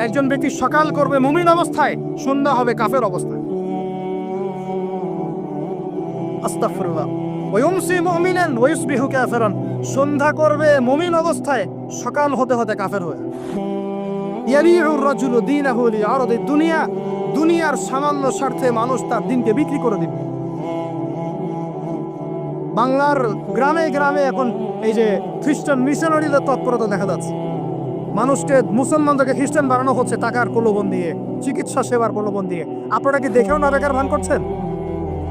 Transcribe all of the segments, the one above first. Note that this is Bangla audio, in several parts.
একজন ব্যক্তি সকাল করবে মুমিন অবস্থায়, সন্ধ্যা হবে কাফের অবস্থায়। সন্ধ্যা করবে মুমিন অবস্থায়, সকাল হতে হতে কাফের হয়ে। দুনিয়া, দুনিয়ার সামান্য স্বার্থে মানুষ তার দিনকে বিক্রি করে দিবে। বাংলার গ্রামে গ্রামে এখন এই যে খ্রিস্টান মিশনারিদের তৎপরতা দেখা যাচ্ছে। মানুষকে, মুসলমানদেরকে খ্রিস্টান বানানো হচ্ছে টাকার প্রলোভন দিয়ে, চিকিৎসা সেবার প্রলোভন দিয়ে। আপনারা কি দেখেও না বেকার ভান করছেন?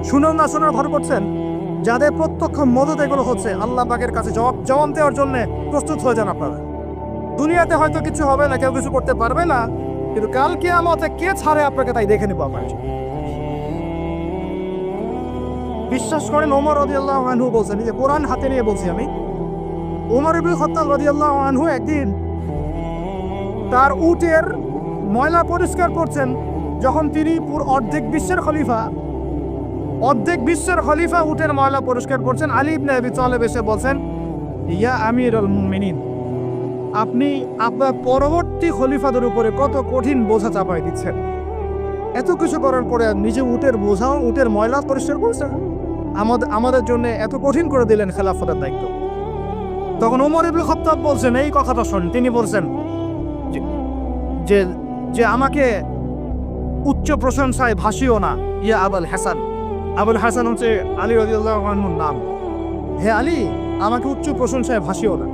শুনেও না শোনার ভর করছেন? যাদের প্রত্যক্ষ মদত এগুলো হচ্ছে, আল্লাহ বাগের কাছে জবাব জবাব দেওয়ার জন্য প্রস্তুত হয়ে যান আপনারা। দুনিয়াতে হয়তো কিছু হবে না, কেউ কিছু করতে পারবে না, কিন্তু কালকে আমাতে কে ছাড়ে আপনাকে তাই দেখে নেব আপনার বিশ্বাস করেন ওমর রদিয়াল্লাহ আল্লাহ বলছেন যে কোরআন হাতে নিয়ে বলছি আমি ওমর ইবুল খত্তাব রদিয়াল্লাহ আনহু একদিন তার উটের ময়লা পরিষ্কার করছেন, যখন তিনি পুরো অর্ধেক বিশ্বের খলিফা, অর্ধেক বিশ্বের খলিফা উটের ময়লা পরিষ্কার করছেন। আলী ইবনে আবি তালেব এসে বলছেন, ইয়া আমিরুল মুমিনিন, আপনি আপনার পরবর্তী খলিফাদের উপরে কত কঠিন বোঝা চাপাই দিচ্ছেন। এত কিছু করার পরে নিজে উটের বোঝাও উটের ময়লা পরিষ্কার করছেন? আমাদের আমাদের জন্য এত কঠিন করে দিলেন খেলাফতের দায়িত্ব। তখন ওমর ইবুল খত্তাব বলছেন, এই কথাটা শোন। তিনি বলছেন, যে- যে আমাকে উচ্চ প্রশংসায় ভাসিও না, ইয়া আবুল হাসান। আবুল হাসান হচ্ছে আলী রদিউল্লাহর নাম। হে আলী, আমাকে উচ্চ প্রশংসায় ভাসিও না।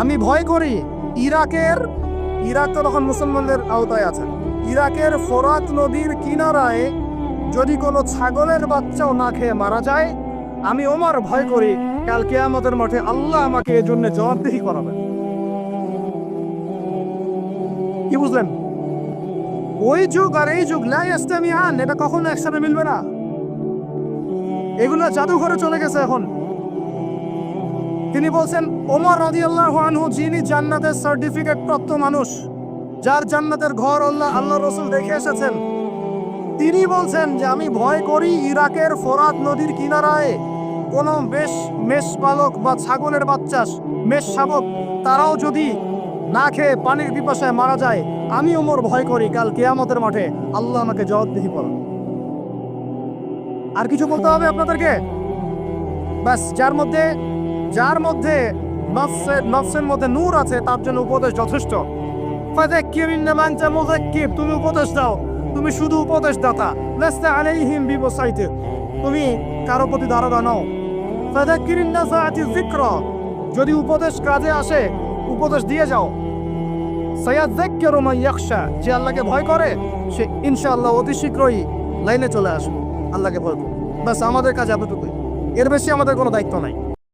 আমি ভয় করি, ইরাকের, ইরাক তো তখন মুসলমানদের আওতায় আছে। ইরাকের ফোরাত নদীর কিনারায় যদি কোনো ছাগলের বাচ্চাও না খেয়ে মারা যায়, আমি ওমার ভয় করি কাল কেয়ামতের মাঠে আল্লাহ আমাকে এর জন্য জবাবদিহি করাবে কি বুঝলেন? ওই যুগ আর এই যুগ লাই আন এটা কখনো একসাথে মিলবে না। এগুলো জাদুঘরে চলে গেছে এখন। তিনি বলছেন, ওমর রাদিয়াল্লাহু আনহু, যিনি জান্নাতের সার্টিফিকেট প্রাপ্ত মানুষ, যার জান্নাতের ঘর আল্লাহ আল্লাহ রসুল দেখে এসেছেন, তিনি বলছেন যে আমি ভয় করি ইরাকের ফোরাত নদীর কিনারায়। কোনো বেশ মেষ পালক বা ছাগলের বাচ্চা, মেষ শাবক, তারাও যদি না খেয়ে পানির পিপাসায় মারা যায় আমি ওমর ভয় করি কাল কেয়ামতের মাঠে। আল্লাহ আমাকে জবাবদিহি করো আর কিছু বলতে হবে আপনাদেরকে? ব্যাস, যার মধ্যে যার মধ্যে নফসের মধ্যে নূর আছে, তার জন্য উপদেশ যথেষ্ট। তুমি উপদেশ দাও। তুমি শুধু উপদেশ দাতা আলাইহিম বিবসাইতির। তুমি কারও প্রতি ইন্নাফাআতি যিকরা। যদি উপদেশ কাজে আসে, উপদেশ দিয়ে যাও। সৈয়াদ ইয়াকশা যে আল্লাহকে ভয় করে, সে ইনশাআল্লাহ অতি শীঘ্রই লাইনে চলে আসবে। আল্লাহকে ভয় করবে ব্যাস, আমাদের কাজে এতটুকুই। এর বেশি আমাদের কোনো দায়িত্ব নাই।